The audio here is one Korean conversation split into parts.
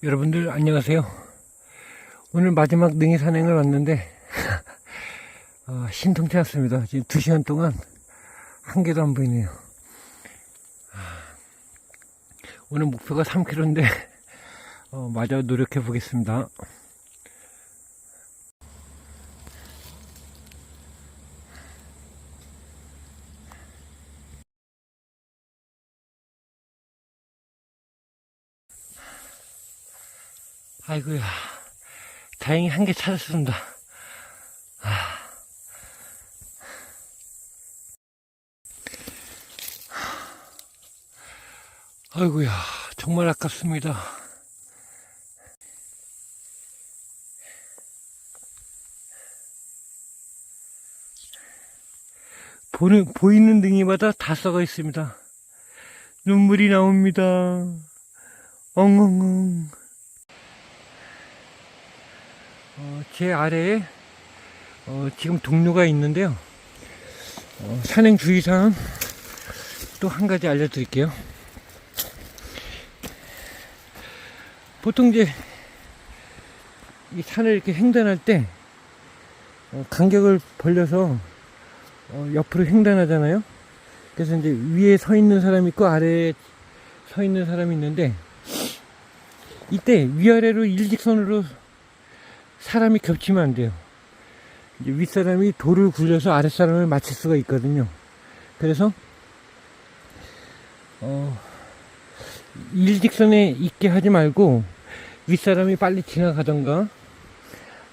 여러분들 안녕하세요. 오늘 마지막 능이 산행을 왔는데 어, 신통치 않습니다. 지금 2시간 동안 한 개도 안 보이네요. 아, 오늘 목표가 3km인데 어, 마저 노력해 보겠습니다. 아이고야. 다행히 한 개 찾았습니다. 아. 아이고야. 정말 아깝습니다. 보는, 보이는 등이마다 다 썩어 있습니다. 눈물이 나옵니다. 엉엉엉. 어, 제 아래에 어, 지금 동료가 있는데요. 어, 산행 주의사항 또 한 가지 알려드릴게요. 보통 이제 이 산을 이렇게 횡단할 때 어, 간격을 벌려서 어, 옆으로 횡단하잖아요. 그래서 이제 위에 서 있는 사람이 있고 아래에 서 있는 사람이 있는데 이때 위아래로 일직선으로 사람이 겹치면 안 돼요. 윗사람이 돌을 굴려서 아랫사람을 맞출 수가 있거든요. 그래서, 어, 일직선에 있게 하지 말고, 윗사람이 빨리 지나가던가,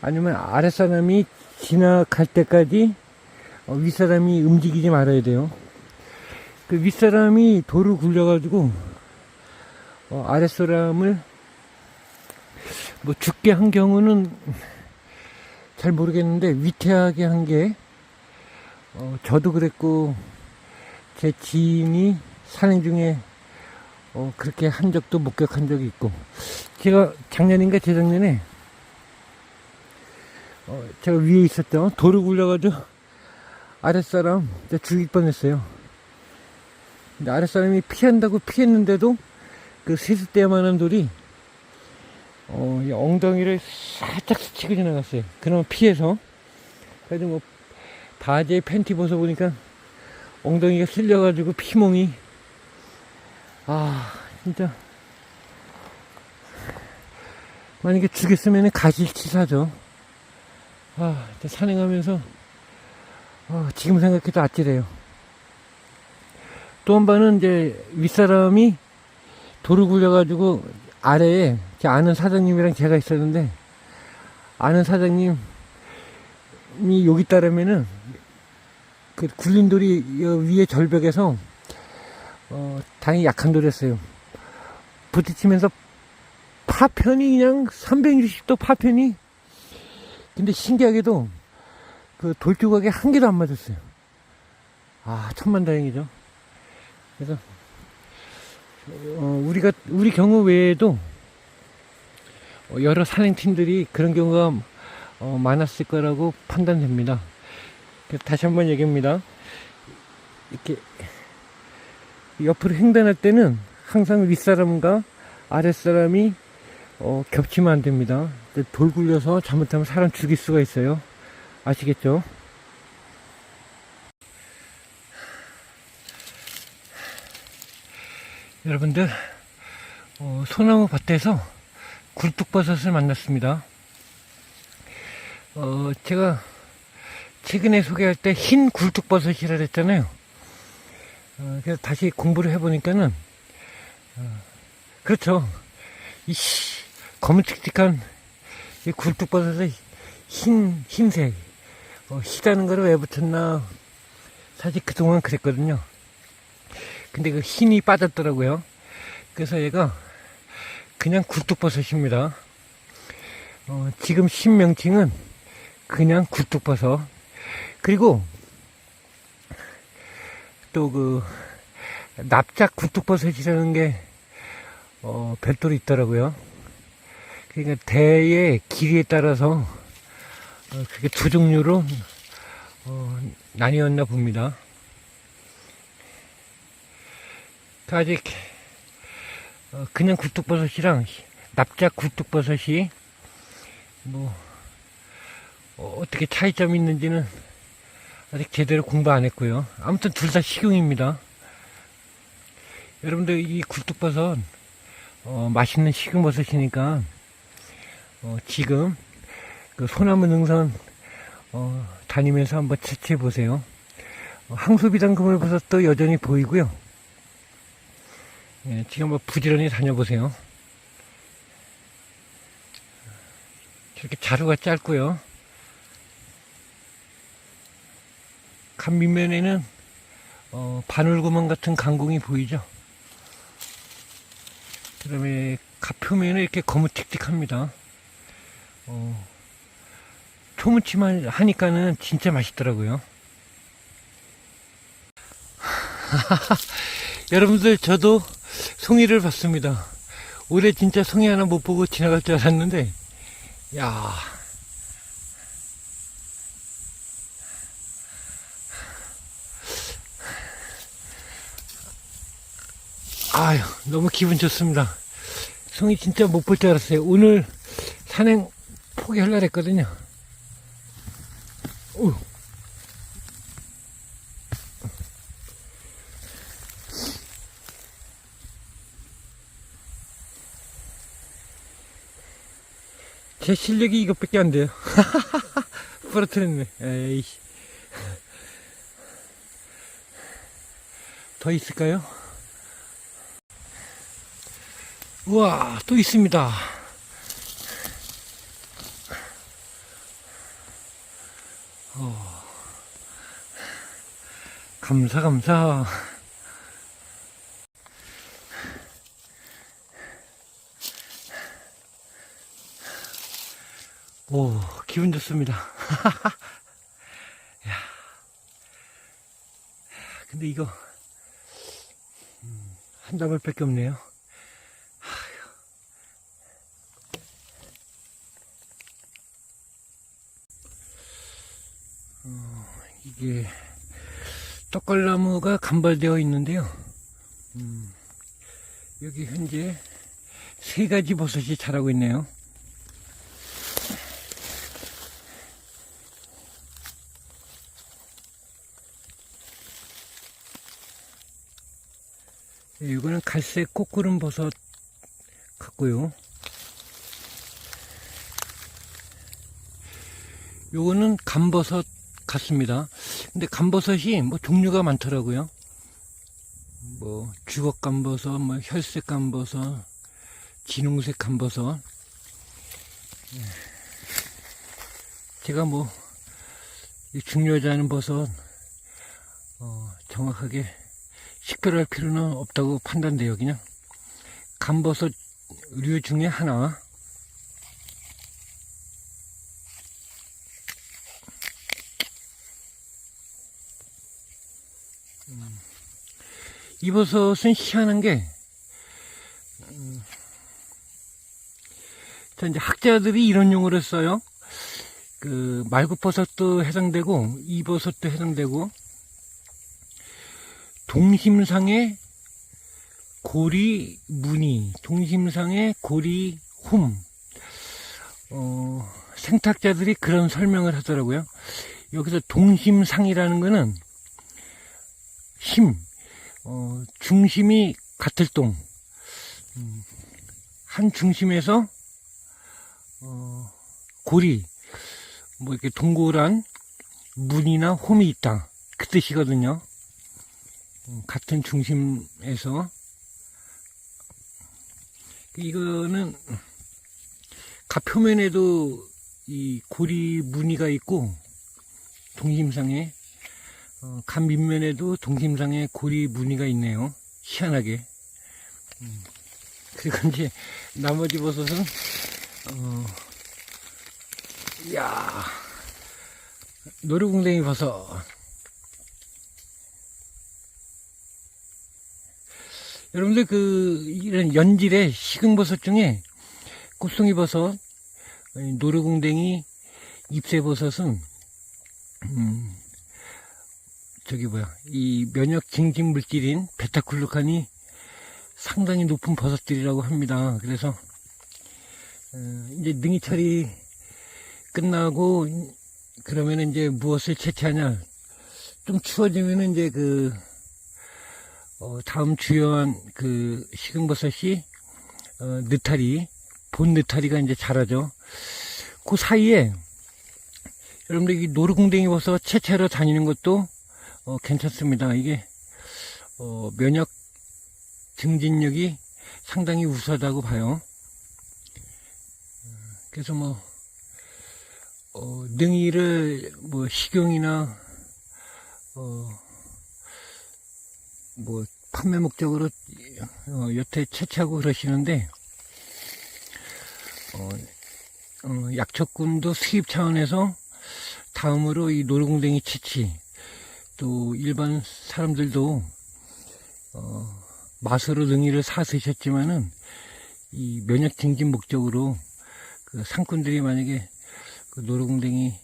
아니면 아랫사람이 지나갈 때까지, 어, 윗사람이 움직이지 말아야 돼요. 그 윗사람이 돌을 굴려가지고, 어, 아랫사람을 뭐 죽게 한 경우는 잘 모르겠는데 위태하게 한 게 어, 저도 그랬고 제 지인이 산행 중에 어, 그렇게 한 적도 목격한 적이 있고 제가 작년인가 재작년에 어, 제가 위에 있었죠 돌을 굴려가지고 아랫사람 죽일 뻔했어요. 근데 아랫사람이 피한다고 피했는데도 그 세숫대만한 돌이 어, 이 엉덩이를 살짝 스치고 지나갔어요. 그러면 피해서. 그래도 뭐, 바지에 팬티 벗어보니까 엉덩이가 쓸려가지고 피멍이. 아, 진짜. 만약에 죽였으면 가실치사죠. 아, 산행하면서, 아, 지금 생각해도 아찔해요. 또 한 번은 이제 윗사람이 돌을 굴려가지고 아래에 제 아는 사장님이랑 제가 있었는데 아는 사장님이 여기 따르면은 그 굴린 돌이 위에 절벽에서 어 다행히 약한 돌이었어요. 부딪히면서 파편이 그냥 360도 파편이 근데 신기하게도 그 돌조각에 한 개도 안 맞았어요. 아 천만다행이죠. 그래서 어, 우리가 우리 경우 외에도 어, 여러 산행팀들이 그런 경우가 어, 많았을 거라고 판단됩니다. 다시 한번 얘기합니다. 이렇게 옆으로 횡단할 때는 항상 윗사람과 아랫사람이 어, 겹치면 안 됩니다. 돌 굴려서 잘못하면 사람 죽일 수가 있어요. 아시겠죠? 여러분들 어, 소나무 밭에서 굴뚝버섯을 만났습니다. 어, 제가 최근에 소개할 때 흰 굴뚝버섯이라 그랬잖아요. 어, 그래서 다시 공부를 해보니까는 어, 그렇죠. 이 검은칙칙한 이 굴뚝버섯의 흰 흰색 어, 희다는 거를 왜 붙였나 사실 그동안 그랬거든요. 근데 그 힘이 빠졌더라고요. 그래서 얘가 그냥 굴뚝버섯입니다. 어, 지금 신명칭은 그냥 굴뚝버섯. 그리고 또 그 납작 굴뚝버섯이라는 게 어, 별도로 있더라고요. 그러니까 대의 길이에 따라서 어, 그게 두 종류로 어, 나뉘었나 봅니다. 아직 어, 그냥 굴뚝버섯이랑 납작 굴뚝버섯이 뭐 어, 어떻게 차이점이 있는지는 아직 제대로 공부 안 했고요. 아무튼 둘 다 식용입니다. 여러분들 이 굴뚝버섯 어, 맛있는 식용버섯이니까 어, 지금 그 소나무 능선 어, 다니면서 한번 채취해 보세요. 어, 항소비단 그물버섯도 여전히 보이고요. 예, 지금 한번 부지런히 다녀보세요. 저렇게 자루가 짧고요. 간 밑면에는 어, 바늘구멍 같은 강공이 보이죠. 그 다음에 갓 표면은 이렇게 거무틱틱합니다. 어, 초무치만 하니까는 진짜 맛있더라고요. 여러분들 저도 송이를 봤습니다. 올해 진짜 송이 하나 못 보고 지나갈 줄 알았는데, 야. 아유, 너무 기분 좋습니다. 송이 진짜 못 볼 줄 알았어요. 오늘 산행 포기하려고 했거든요. 오. 제 실력이 이것밖에 안 돼요. 부러뜨렸네. 에이씨. 더 있을까요? 우와, 또 있습니다. 어. 감사, 감사. 오, 기분 좋습니다. 야. 근데 이거, 음, 한 다발밖에 없네요. 이게 떡갈나무가 간발되어 있는데요. 음, 여기 현재 세 가지 버섯이 자라고 있네요. 이거는 갈색 꽃구름 버섯 같고요. 요거는 감버섯 같습니다. 근데 감버섯이 뭐 종류가 많더라고요. 뭐 주걱 감버섯, 뭐 혈색 감버섯, 진홍색 감버섯. 예. 제가 뭐 중요하지 않은 버섯 어, 정확하게 식별할 필요는 없다고 판단돼요. 그냥 감버섯 류 중에 하나. 이 버섯은 희한한 게, 음, 자, 이제 학자들이 이런 용어를 써요. 그, 말굽버섯도 해당되고, 이 버섯도 해당되고, 동심상의 고리 무늬, 동심상의 고리 홈, 어, 생탁자들이 그런 설명을 하더라고요. 여기서 동심상이라는 거는 힘, 어, 중심이 같을 동, 음, 한 중심에서 어, 고리, 뭐 이렇게 동그란 문이나 홈이 있다. 그 뜻이거든요. 음, 같은 중심에서 이거는 가 표면에도 이 고리 무늬가 있고 동심상에 어, 간 밑면에도 동심상에 고리 무늬가 있네요. 희한하게. 음. 그리고 이제 나머지 버섯은 어, 이야 노루궁뎅이 버섯. 여러분들 그 이런 연질의 식은 버섯 중에 꽃송이 버섯, 노루궁뎅이, 잎새버섯은 음, 저기 뭐야 이 면역 증진 물질인 베타글루칸이 상당히 높은 버섯들이라고 합니다. 그래서 어, 이제 능이철이 끝나고 그러면 이제 무엇을 채취하냐? 좀 추워지면 이제 그 어, 다음 주요한 그 식용버섯이 어, 느타리, 본 느타리가 이제 자라죠. 그 사이에 여러분들 이 노루궁뎅이 버섯 채취하러 다니는 것도 어, 괜찮습니다. 이게 어, 면역 증진력이 상당히 우수하다고 봐요. 그래서 뭐 어, 능이를 뭐 식용이나 어, 뭐 판매 목적으로 어, 여태 채취하고 그러시는데 어, 어, 약초꾼도 수입 차원에서 다음으로 이 노루궁뎅이 채취 또 일반 사람들도 어, 맛으로 능이를 사 드셨지만은 이 면역 증진 목적으로 그 상꾼들이 만약에 그 노루궁뎅이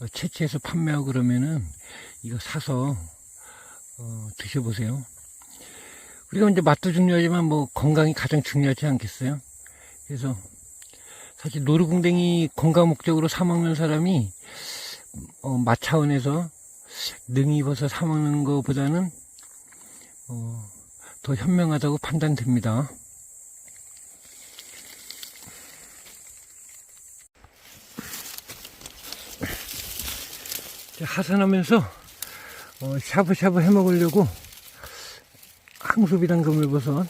어, 채취해서 판매하고 그러면은 이거 사서 어, 드셔보세요. 우리가 이제 맛도 중요하지만 뭐 건강이 가장 중요하지 않겠어요? 그래서 사실 노루궁뎅이 건강 목적으로 사 먹는 사람이 어, 맛 차원에서 능이 입어서 사 먹는 것보다는 어, 더 현명하다고 판단됩니다. 자, 하산하면서 어, 샤브샤브 해 먹으려고 항수비단 그물버섯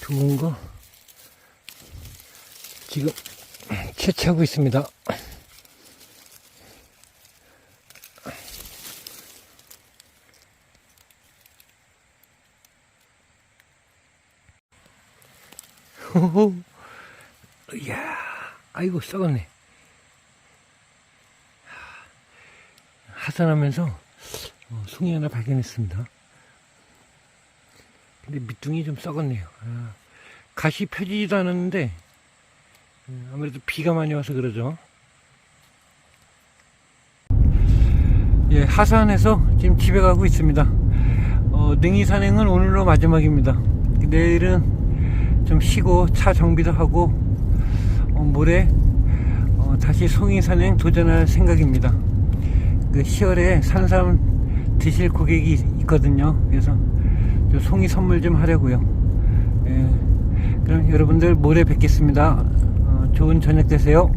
좋은 거 지금 채취하고 있습니다. 호호. 이야, 아이고, 썩었네. 하산하면서 어, 송이 하나 발견했습니다. 근데 밑둥이 좀 썩었네요. 아, 가시 펴지지도 않았는데 음, 아무래도 비가 많이 와서 그러죠. 예, 하산해서 지금 집에 가고 있습니다. 어, 능이 산행은 오늘로 마지막입니다. 내일은 좀 쉬고 차 정비도 하고 어, 모레 어, 다시 송이 산행 도전할 생각입니다. 그 10월에 산삼 드실 고객이 있거든요. 그래서 저 송이 선물 좀 하려고요. 예, 그럼 여러분들 모레 뵙겠습니다. 어, 좋은 저녁 되세요.